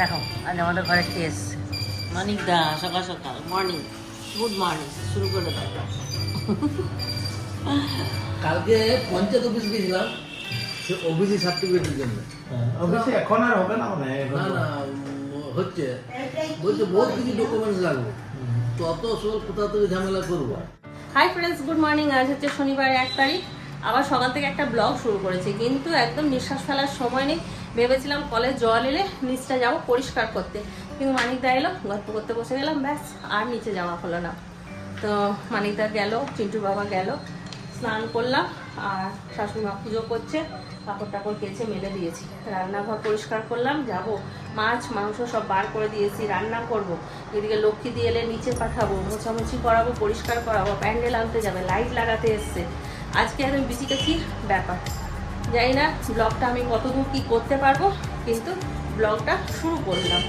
দেখো আজ আমাদের ঘরে কে এসছে? মানিক দা সকাল সকাল। মর্নিং গুড মর্নিং শুরু করে দাও। কালকে পঞ্চায়েত অফিস গেছিলাম সে ওবিসি সার্টিফিকেটের জন্য। অবশ্যই এখন আর হবে না মানে না না হচ্ছে। বলছে বহুত কিছু ডকুমেন্টস লাগবে। তো অত সব কোথা থেকে ঝামেলা করব। হাই ফ্রেন্ডস গুড মর্নিং আজ হচ্ছে শনিবার এক তারিখ। আবার সকাল থেকে একটা ব্লগ শুরু করেছি, কিন্তু একদম নিঃশ্বাস ফেলার সময় নেই। ভেবেছিলাম কলে জল এলে নিচটা যাব পরিষ্কার করতে। কিন্তু মানিকদা এলো, গল্প করতে বসে গেলাম, ব্যাস, আর নিচে যাওয়া হলো না। তো মানিকদা গেল চিন্টু বাবা গেল, স্নান করলাম, আর শাশুড়ি মা পুজো করছে, কাপড় টাপড় কেচে মেলে দিয়েছি। রান্নাঘর পরিষ্কার করলাম, যাব। মাছ, মাংস সব বার করে দিয়েছি, রান্না করব। এদিকে লক্ষ্মী দিয়ে এলে নিচে পাঠাবো, মোছামুছি করাবো, পরিষ্কার করাবো, প্যান্ডেল আনতে যাবে, লাইট লাগাতে এসছে। আজকে একদম বিচি কাছি ব্যাপার? জানি না ব্লগটা আমি কতদূর কি করতে পারব, কিন্তু ব্লগটা শুরু করলাম।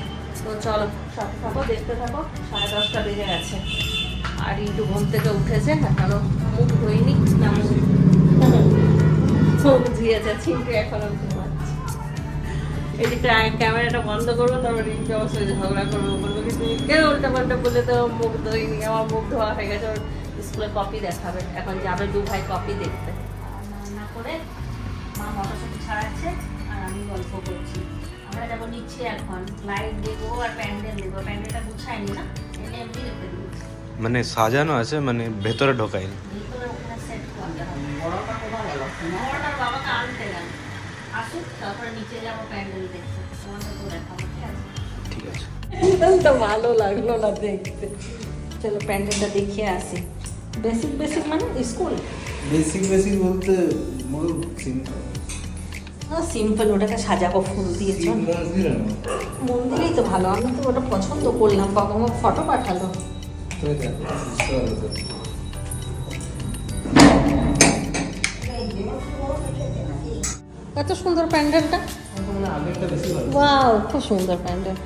তো চলো সাথে থাকো, দেখতে থাকো, সাড়ে দশটা বেজে গেছে। আর ইন্টু ঘুম থেকে উঠেছে, এখনও মুখ ধুইনি, না মুখ ধুয়েছে চিন্টু এখনও ঘুমাচ্ছে। এদিকটা ক্যামেরাটা বন্ধ করব, তারপর রিঙ্কি অবশ্যই ঝগড়া করব, বলব কি তুমি উল্টা পাল্টা বলে তো মুখ ধোয়নি আমার মুখ ধোয়া হয়ে গেছে ওর স্কুলে কপি দেখাবে। এখন যাবে দু ভাই কপি দেখতে। রান্না করে মা মটরশুটি ছাড়াচ্ছে আর আমি গল্প করছি। আমরা যাব এখন। লাইট দেবো আর প্যান্ডেল দেবো। প্যান্ডেলটা গুছাইনি না এনে এমনি রেখে দিয়েছি। মানে সাজানো আছে মানে ভেতরে ঢোকায়নি ভিতরে ওখানে সেট করতে হবে। বড়টার বাবাকে আনতে গেল। আসুক তারপরে নিচে যাব প্যান্ডেল দেখতে। তোমাদের তো দেখাবো ঠিক আছে? ভালো লাগল না দেখতে। চলো প্যান্ডেলটা দেখিয়ে আসি। বেসিক বেসিক মানে স্কুল বেসিক বেসিক বলতে মূল সিম্পল ওটাকে সাজাবো ফুল দিয়েছ মন্দিরেই তো ভালো আমি তো ওটা পছন্দ করলাম বাবা আমার ফটো পাঠালো। এত সুন্দর প্যান্ডেলটা? মনে ওয়াও খুব সুন্দর প্যান্ডেল।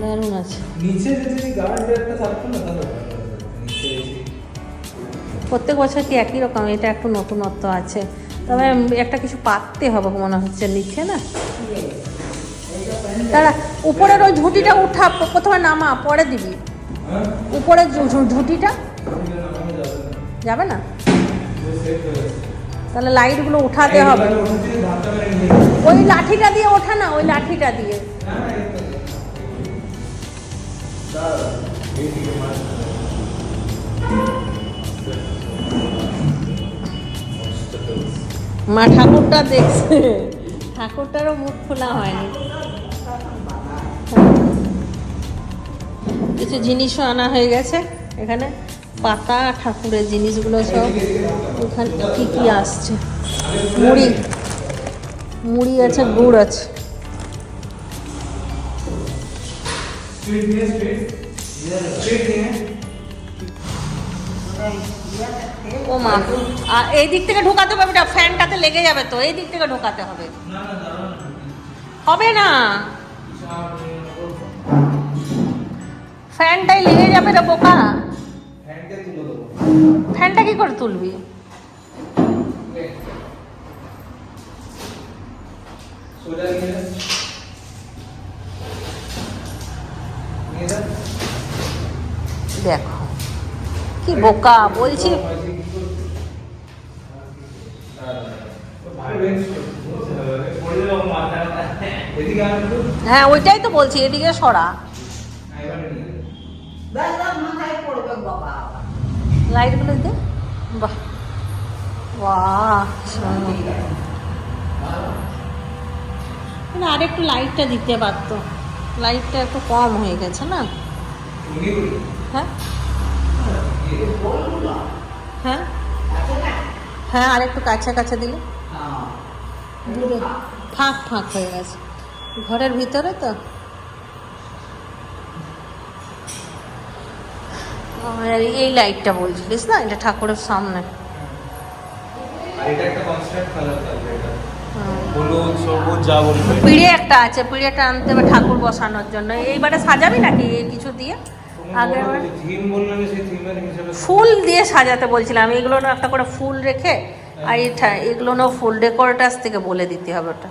দারুণ আছে। নিচে যদি গার্ড একটা থাকতো না তাহলে প্রত্যেক বছর কি একই রকম? এটা একটু নতুনত্ব আছে। তবে একটা কিছু পাততে হবে মনে হচ্ছে নিচে না? দাঁড়া উপরের ওই ঝুঁটিটা উঠা প্রথমে নামা পরে দিবি। উপরের ঝুঁটিটা যাবে না? তাহলে লাইটগুলো উঠাতে হবে। ওই লাঠিটা দিয়ে ওঠা না ওই লাঠিটা দিয়ে। মা ঠাকুরটা দেখছে। ঠাকুরটারও মুখ খোলা হয়নি। কিছু জিনিসও আনা হয়ে গেছে। এখানে পাতা ঠাকুরের জিনিসগুলো সব। ওখানে কি কি আসছে? মুড়ি। মুড়ি আছে গুড় আছে। Straight নিয়ে। ও মা। আর এই দিক থেকে ঢোকাতে হবে না ফ্যানটাতে লেগে যাবে তো এই দিক থেকে ঢোকাতে হবে। হবে না। ফ্যানটাই লেগে যাবে রে বোকা। ফ্যানটা কি করে তুলবি। দেখো। কি বোকা বলছি আর একটু। হ্যাঁ ওইটাই তো বলছি, এদিকে সরা যা। লাইটগুলো দে বাহ সুন্দর। কিন্তু আরেকটু লাইটটা দিতে পারতো লাইটটা একটু কম হয়ে গেছে না হ্যাঁ হ্যাঁ? হ্যাঁ আরেকটু কাছে কাছে দিলে। দূরে ফাঁক ফাঁক হয়ে গেছে। ঘরের ভিতরে তো? এই লাইটটা বলছিলিস না এটা ঠাকুরের সামনে। আর একটা পিড়ে একটা আছে পিড়েটা আনতে হবে ঠাকুর বসানোর জন্য। এইবারে সাজাবি নাকি কিছু দিয়ে? আগের বার থিম বললে যে সেই থিমের হিসেবে ফুল দিয়ে সাজাতে বলছিলাম এগুলো না একটা করে ফুল রেখে আর এই ঠা- এগুলো না ফুল ডেকোরেটার্স থেকে বলে দিতে হবে ওটা।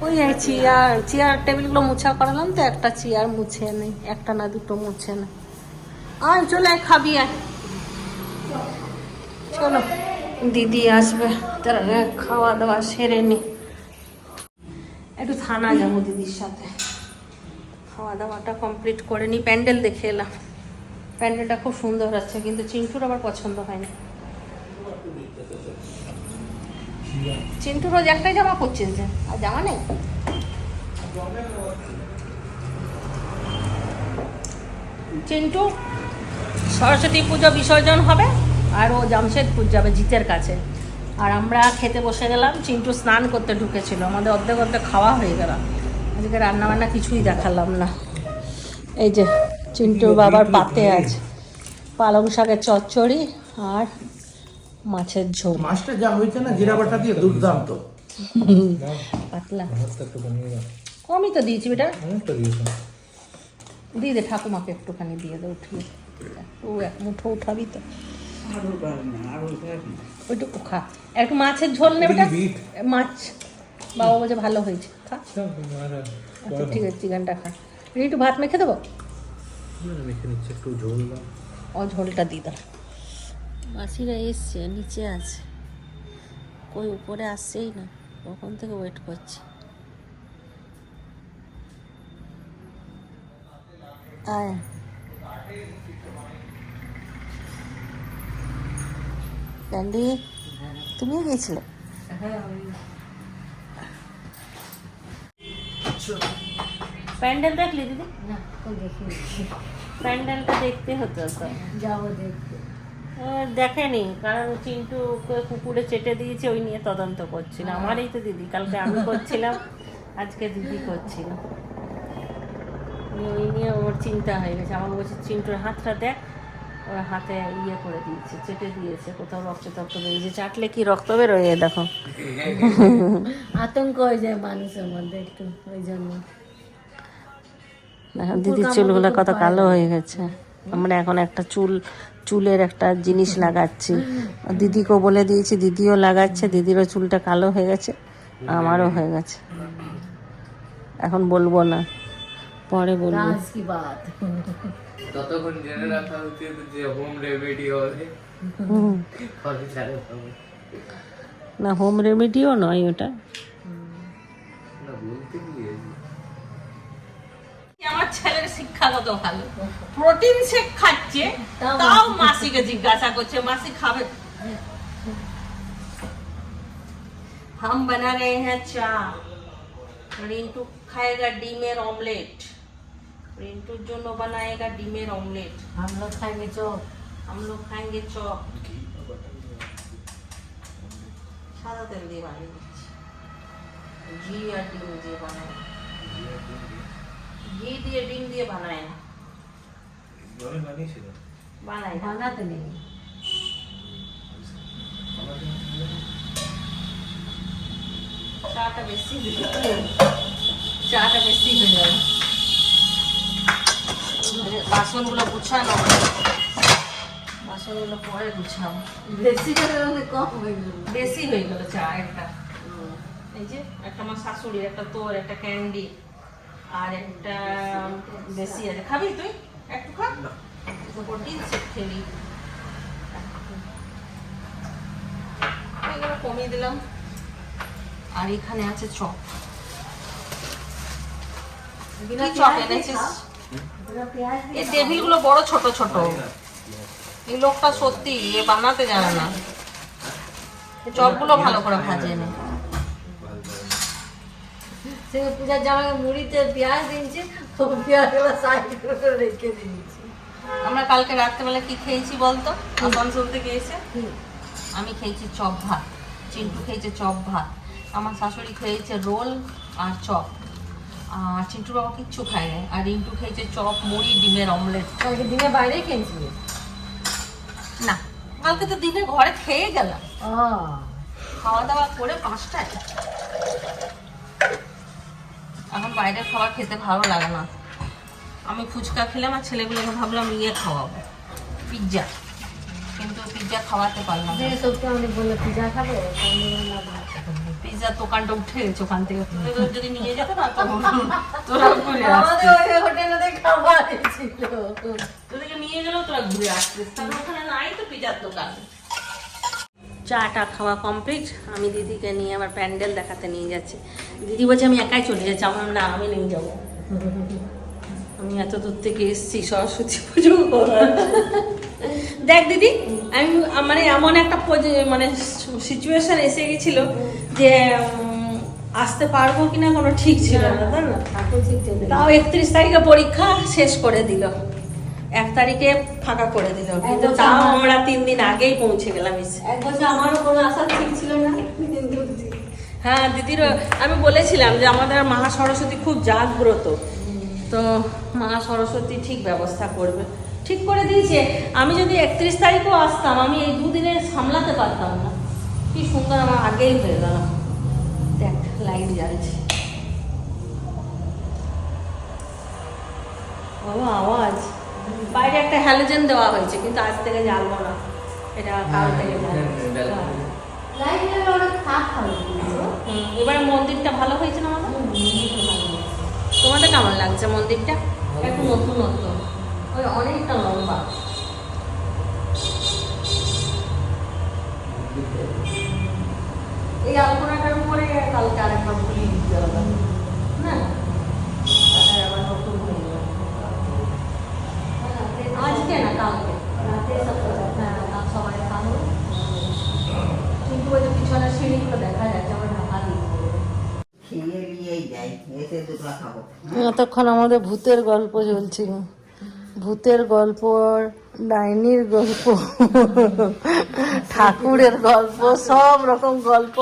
ওই চেয়ার চেয়ার টেবিলগুলো মুছা করালাম তো একটা চেয়ার মুছে নেই একটা না দুটো মুছে নেই আয় চলে আয় খাবি আয়। চলো দিদি আসবে তার খাওয়া দাওয়া সেরে নি। একটু থানা যাব দিদির সাথে। খাওয়া দাওয়াটা কমপ্লিট করে নি, প্যান্ডেল দেখে এলাম। প্যান্ডেলটা খুব সুন্দর আছে, কিন্তু চিন্টুর আবার পছন্দ হয়নি। চিন্টু রোজ একটাই জামা পরছিস যে? আর জামা নেই? চিন্টু, সরস্বতী পুজো বিসর্জন হবে, আর ও জামশেদপুর যাবে জিতের কাছে। আর আমরা খেতে বসে গেলাম, চিন্টু স্নান করতে ঢুকেছিল। আমাদের অর্ধেক অর্ধেক খাওয়া হয়ে গেল। আজকে রান্না বান্না কিছুই দেখালাম না। এই যে চিন্টুর বাবার পাতে আছে। পালং শাকের চচ্চড়ি আর মাছের ঝোল। মাছটা যা হয়েছে না জিরা বাটা দিয়ে দুর্দান্ত। পাতলা। কমই তো দিয়েছি বেটা। দিয়ে দে ঠাকুমাকে একটুখানি দিয়ে দে উঠিয়ে। ও এক মুঠো উঠাবি তো। ওইটুকু খা। একটু মাছের ঝোল নেবে? মাছ বাবা বলছে ভালো হয়েছে খা। আচ্ছা ঠিক আছে চিকেনটা খা। তুমি একটু ভাত মেখে দেবো? মেখে নিচ্ছে একটু ঝোল দাও। ও ঝোলটা দিয়ে দাও। মাসিরা এসছে নিচে আছে। কই উপরে আসছেই না কখন থেকে ওয়েট করছি। আয়। ক্যান্ডি তুমিও গিয়েছিলে? প্যান্ডেল দেখলি দিদি? প্যান্ডেলটা দেখতে হতো তো। যাব দেখতে। দেখেনি কারণ চিন্টু কুকুরে চেটে দিয়েছে ওই নিয়ে তদন্ত করছিল। আমারই তো দিদি কালকে আমি করছিলাম আজকে দিদি করছিল। নিয়ে ওই নিয়ে ওর চিন্তা হয়ে গেছে। আমাকে বলছে চিন্টুর হাতটা দেখ হাতে ইয়ে করে দিয়েছে চেটে দিয়েছে কোথাও রক্ত টক্ত বেরিয়েছে চাটলে কি রক্ত বেরোয় দেখো। আতঙ্ক হয়ে যায় মানুষের মধ্যে একটু ওই জন্য। দেখো দিদির চুলগুলো কত কালো হয়ে গেছে। আমরা এখন একটা চুল চুলের একটা জিনিস লাগাচ্ছি। দিদিকেও বলে দিয়েছি দিদিও লাগাচ্ছে দিদিরও চুলটা কালো হয়ে গেছে আমারও হয়ে গেছে। এখন বলব না পরে বলব। ততক্ষণ জেনে রাখা উচিত যে হোম রেমেডি হবে হুম। ফলে ছাড়ে পাবো না হোম রেমেডিও নয় ওটা না বলতে গিয়েছি আমার ছেলের শিক্ষাগত ভালো প্রোটিন শেক খাচ্ছে তাও মাসিকে জিজ্ঞাসা করছে মাসি খাবে हम बना रहे हैं चा रिंटू खाएगा ডিমের অমলেট रिंटूर জন্য বানায়েগা ডিমের অমলেট। हम लोग खाएंगे चौक हम लोग खाएंगे चौक সাদা তেল দিয়ে বানিয়ে দিচ্ছি। ঘি আর ডিম দিয়ে বানায়। ঘি দিয়ে? ডিম দিয়ে বানায় না। ঘরে বানিয়েছিল? বানায় বানাতে নেই। চাটা বেশি চাটা বেশি হয়ে যাবে বাসনগুলো গুছানো বাসনগুলো পরে গুছাবো। বেশি মানে কম হয়ে গেল। বেশি হয়ে গেল চা একটা। এই যে একটা আমার শাশুড়ি একটা তোর একটা ক্যান্ডি আর একটা বেশি আছে। খাবি তুই? একটু খা। প্রোটিন সেট খেলি। এগুলো কমিয়ে দিলাম। আর এখানে আছে চপ। চপ এনেছিস? এই টেবিলগুলো বড় ছোট ছোট। এই লোকটা সত্যি এ বানাতে জানে না। চপগুলো ভালো করে ভাজে না। সে পূজার জামাকে মুড়িতে পেঁয়াজ দিয়েছে ও পেঁয়াজগুলো সাইড করে রেখে দিয়েছি। আমরা কালকে রাত্রেবেলা কি খেয়েছি বলতো? আসানসোল থেকে এসে? আমি খেয়েছি চপ ভাত চিন্টু খেয়েছে চপ ভাত। আমার শাশুড়ি খেয়েছে রোল আর চপ। চিন্টু বাবা কিচ্ছু খায় না আর রিন্টু খেয়েছে চপ মুড়ি ডিমের অমলেট। কালকে দিনে বাইরে খেয়েছিলি? না কালকে তো দিনে ঘরে খেয়ে গেলাম। খাওয়া দাওয়া করে পাঁচটায়। এখন বাইরের খাবার খেতে ভালো লাগে না। আমি ফুচকা খেলাম আর ছেলেগুলোকে ভাবলাম ইয়ে খাওয়াবো পিৎজা কিন্তু পিৎজা খাওয়াতে পারলাম না। সবটা অনেক বলল পিজা খাবে? পিজার দোকানটা উঠে গেছে ওখান থেকে। তোদের যদি নিয়ে যেত না তো তোরা ঘুরে আসতিস আমাদের ওই হোটেলে খাবার ছিল। তোদেরকে নিয়ে গেলেও তোরা ঘুরে আসতিস। তাহলে ওখানে নাই তো পিজার দোকান। চাটা খাওয়া কমপ্লিট আমি দিদিকে নিয়ে আবার প্যান্ডেল দেখাতে নিয়ে যাচ্ছি। দিদি বলছে আমি একাই চলে যাচ্ছি। আমার না আমি নিয়ে যাব। আমি এত দূর থেকে এসেছি সরস্বতী পুজো করার। দেখ দিদি আমি মানে এমন একটা মানে সিচুয়েশন এসে গেছিল যে আসতে পারব কিনা কোনো ঠিক ছিল না তাই না? তাও একত্রিশ তারিখে পরীক্ষা শেষ করে দিল। এক তারিখে ফাঁকা করে দিল। কিন্তু তাও আমরা তিন দিন আগেই পৌঁছে গেলাম এসে। এক বছর আমারও কোনো আশা ঠিক ছিল না। হ্যাঁ দিদির আমি বলেছিলাম যে আমাদের মহা সরস্বতী খুব জাগ্রত। তো মা সরস্বতী ঠিক ব্যবস্থা করবে। ঠিক করে দিয়েছে আমি যদি একত্রিশ তারিখও আসতাম আমি এই দুদিনে সামলাতে পারতাম না। কি সুন্দর আমার আগেই হয়ে গেল। দেখ লাইট জ্বালছে। বাবা আওয়াজ। বাইরে একটা হ্যালোজেন দেওয়া হয়েছে কিন্তু আজ থেকে জ্বালবো না। এটা কাল থেকে। হ্যাঁ। অনেক খাপ হবে হুম, এবার মন্দিরটা ভালো হয়েছে না আমাদের তোমাদের কেমন লাগছে মন্দিরটা? একটু নতুন নতুন ওই অনেকটা লম্বা। এই আলপনাটার উপরে কালকে আরেকবার ভুলি দিতে হবে। না? আবার নতুন হয়ে যাবে। আজকে না কালকে। রাতে সব হ্যাঁ কাল সবাই খাব কিন্তু ওই যে পিছনের সিঁড়িগুলো দেখা যাচ্ছে আমার ঢাকা দিয়ে দেবে। খেয়ে নিয়েই যাই এসে দুটো খাব। এতক্ষণ আমাদের ভূতের গল্প চলছিল। ভূতের গল্প ডাইনির গল্প ঠাকুরের গল্প সব রকম গল্প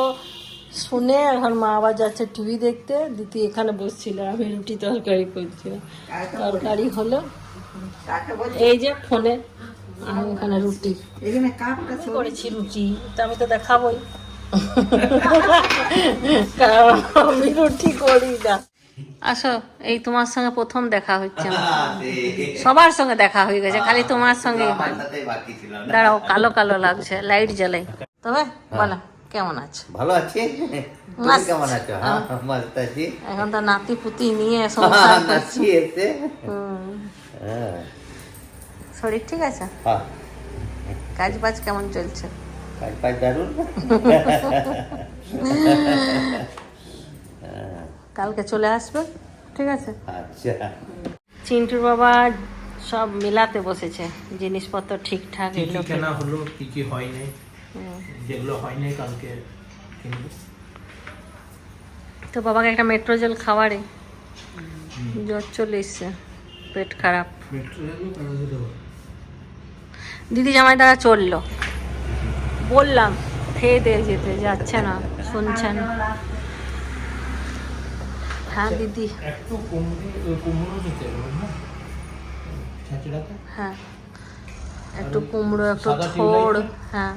শুনে এখন মা আবার যাচ্ছে টিভি দেখতে। দিদি এখানে বসছিল আমি রুটি তরকারি করছিলাম তরকারি হলো এই যে ফোনে আমি এখানে রুটি। করেছি রুটি তা আমি তো দেখাবই। কারণ আমি রুটি করি না। আসো এই তোমার সঙ্গে প্রথম দেখা হচ্ছে। সবার সঙ্গে দেখা হয়ে গেছে খালি তোমার সঙ্গে দাঁড়াও কালো কালো লাগছে লাইট জ্বালাই। তবে বলো কেমন আছে? ভালো আছি। কেমন আছো? হ্যাঁ মস্ত আছি। এখন তো নাতি পুতি নিয়ে সংসার করছি। এসে হ্যাঁ। শরীর ঠিক আছে? হ্যাঁ, কাজ বাজ কেমন চলছে? কাজ দারুণ কালকে চলে আসবে ঠিক আছে? আচ্ছা। চিন্টুর বাবা সব মিলাতে বসেছে জিনিসপত্র ঠিকঠাক কি কি এগুলো কেনা হলো কি কি হয় নাই? যেগুলো হয় নাই কালকে তো বাবাকে একটা মেট্রো জেল খাওয়ারে। জ্বর চলে এসছে পেট খারাপ। দিদি জামাই দাদা চলল। বললাম খেয়ে দিয়ে যেতে যাচ্ছে না শুনছেন না। হ্যাঁ দিদি। একটু কুমড়ো কুমড়ো নিতে না হ্যাঁ? একটু কুমড়ো একটু থোড় হ্যাঁ।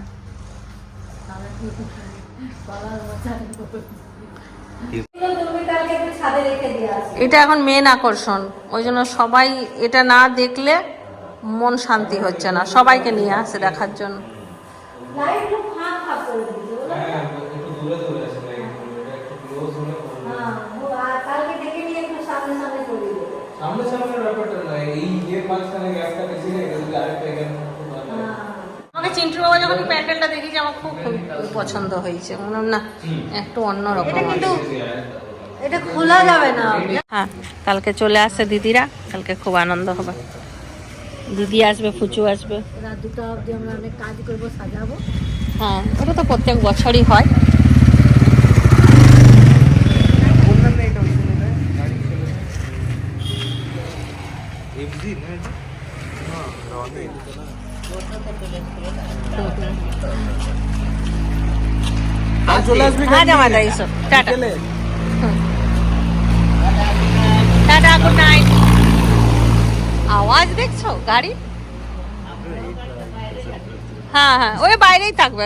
এটা এখন মেন আকর্ষণ ওই জন্য সবাই এটা না দেখলে মন শান্তি হচ্ছে না। সবাইকে নিয়ে আসে দেখার জন্য সামনে সামনে ব্যাপারটা না এই যে মাঝখানে গ্যাপটা বেশি রেখে দিলে আরেকটা এখানে খুব ভালো লাগে। আমাকে চিন্টু বাবা যখন প্যান্ডেলটা দেখেছি আমার খুব খুব পছন্দ হয়েছে। মনে না একটু অন্যরকম কিন্তু এটা খোলা যাবে না। হ্যাঁ কালকে চলে আসছে দিদিরা কালকে খুব আনন্দ হবে। দিদি আসবে ফুচু আসবে। রাত দুটো অবধি আমরা অনেক কাজ করব সাজাবো। হ্যাঁ ওটা তো প্রত্যেক বছরই হয়। হ্যাঁ জামা দাই সব টাটা। টাটা গুড নাইট আওয়াজ দেখছ গাড়ি? হ্যাঁ হ্যাঁ ওই বাইরেই থাকবে।